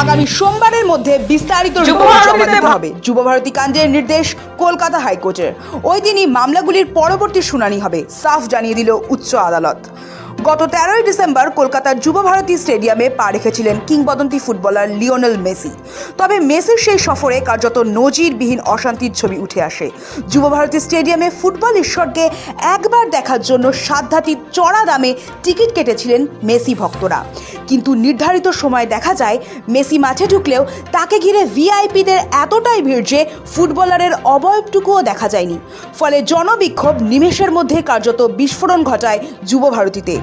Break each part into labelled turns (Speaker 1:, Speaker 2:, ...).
Speaker 1: আগামী সোমবারের মধ্যে বিস্তারিত জমা দিতে হবে। যুব ভারতী কাণ্ডের নির্দেশ কলকাতা হাইকোর্টের। ওই দিনই মামলাগুলির পরবর্তী শুনানি হবে সাফ জানিয়ে দিল উচ্চ আদালত। গত তেরোই ডিসেম্বর কলকাতার যুব ভারতী স্টেডিয়ামে পা রেখেছিলেন কিংবদন্তি ফুটবলার লিওনেল মেসি। তবে মেসির সেই সফরে কার্যত নজিরবিহীন অশান্তির ছবি উঠে আসে। যুব ভারতী স্টেডিয়ামে ফুটবল ঈশ্বরকে একবার দেখার জন্য সাধ্যাতি চড়া দামে টিকিট কেটেছিলেন মেসি ভক্তরা। কিন্তু নির্ধারিত সময় দেখা যায়, মেসি মাঠে ঢুকলেও তাকে ঘিরে ভিআইপিদের এতটাই ভিড় যে ফুটবলারের অবয়বটুকুও দেখা যায়নি। ফলে জনবিক্ষোভ নিমেষের মধ্যে কার্যত বিস্ফোরণ ঘটায় যুব ভারতীতে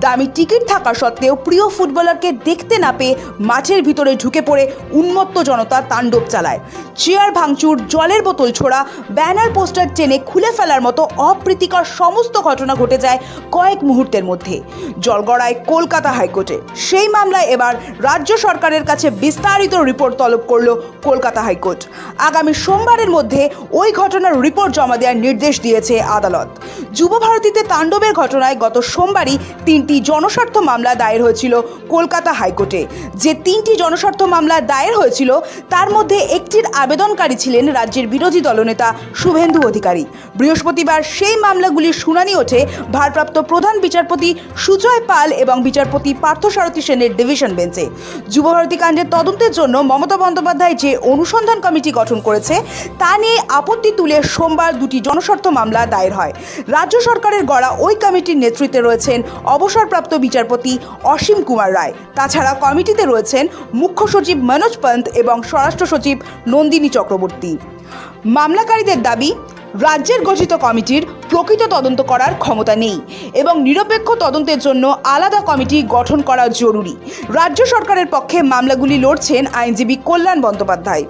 Speaker 1: দামি টিকিট থাকা সত্ত্বেও প্রিয় ফুটবলারকে দেখতে না পেয়ে মাঠের ভিতরে ঢুকে পড়ে উন্মত্ত জনতা তাণ্ডব চালায়। চেয়ার ভাঙচুর, জলের বোতল ছোড়া, ব্যানার, পোস্টার টেনে খুলে ফেলার মতো অপ্রীতিকর সমস্ত ঘটনা ঘটে যায় কয়েক মুহূর্তের মধ্যে। জলগড়ায় কলকাতা হাইকোর্টে। সেই মামলায় এবার রাজ্য সরকারের কাছে বিস্তারিত রিপোর্ট তলব করল কলকাতা হাইকোর্ট। আগামী সোমবারের মধ্যে ওই ঘটনার রিপোর্ট জমা দেওয়ার নির্দেশ দিয়েছে আদালত। যুব ভারতীতে তাণ্ডবের ঘটনায় গত সোমবারই তিনটি জনস্বার্থ মামলা দায়ের হয়েছিল কলকাতা হাইকোর্টে। যে তিনটি জনস্বার্থ মামলা দায়ের হয়েছিল, তার মধ্যে একটির আবেদনকারী ছিলেন রাজ্যের বিরোধী দলনেতা শুভেন্দু অধিকারী। বৃহস্পতিবার সেই মামলাগুলির শুনানি ওঠে ভারপ্রাপ্ত প্রধান বিচারপতি সুজয় পাল এবং বিচারপতি পার্থসারথী সেনের ডিভিশন বেঞ্চে। যুবভারতী কাণ্ডের তদন্তের জন্য মমতা বন্দ্যোপাধ্যায় যে অনুসন্ধান কমিটি গঠন করেছে, তা নিয়ে আপত্তি তুলে সোমবার দুটি জনস্বার্থ মামলা দায়ের হয়। রাজ্য সরকারের গড়া ওই কমিটির নেতৃত্বে রয়েছেন অবসরপ্রাপ্ত বিচারপতি অসীম কুমার রায়। তাছাড়া কমিটিতে রয়েছেন মুখ্য সচিব মনোজ পন্ত এবং স্বরাষ্ট্র সচিব নন্দিনী চক্রবর্তী। মামলাকারীদের দাবি রাজ্যের গঠিত কমিটির প্রকৃত তদন্ত করার ক্ষমতা নেই এবং নিরপেক্ষ তদন্তের জন্য আলাদা কমিটি গঠন করা জরুরি। রাজ্য সরকারের পক্ষে মামলাগুলি লড়ছেন আইনজীবী কল্যাণ বন্দ্যোপাধ্যায়।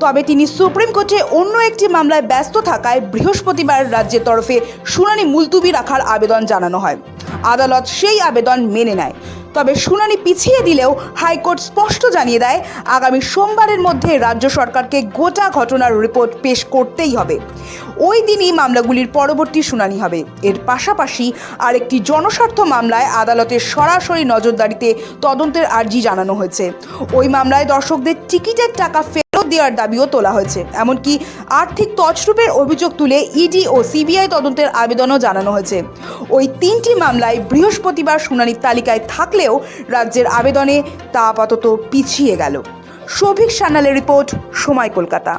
Speaker 1: তবে তিনি সুপ্রিম কোর্টে অন্য একটি মামলায় ব্যস্ত থাকায় বৃহস্পতিবার রাজ্যের তরফে শুনানি মুলতুবি রাখার আবেদন জানানো হয়। আদালত সেই আবেদন মেনে নেয়। তবে শুনানি পিছিয়ে দিলেও হাইকোর্ট স্পষ্ট জানিয়ে দেয়, আগামী সোমবারের মধ্যে রাজ্য সরকারকে গোটা ঘটনার রিপোর্ট পেশ করতেই হবে। ওই দিনই মামলাগুলির পরবর্তী শুনানি হবে। এর পাশাপাশি আরেকটি জনস্বার্থ মামলায় আদালতের সরাসরি নজরদারিতে তদন্তের আর্জি জানানো হয়েছে। ওই মামলায় দর্শকদের টিকিটের টাকা দেওয়ার দাবিও তোলা হয়েছে। এমনকি আর্থিক তছরূপের অভিযোগ তুলে ইডি ও সিবিআই তদন্তের আবেদনও জানানো হয়েছে। ওই তিনটি মামলায় বৃহস্পতিবার শুনানির তালিকায় থাকলেও রাজ্যের আবেদনে তা আপাতত পিছিয়ে গেল। সৌভিক সান্যালের রিপোর্ট, সময় কলকাতা।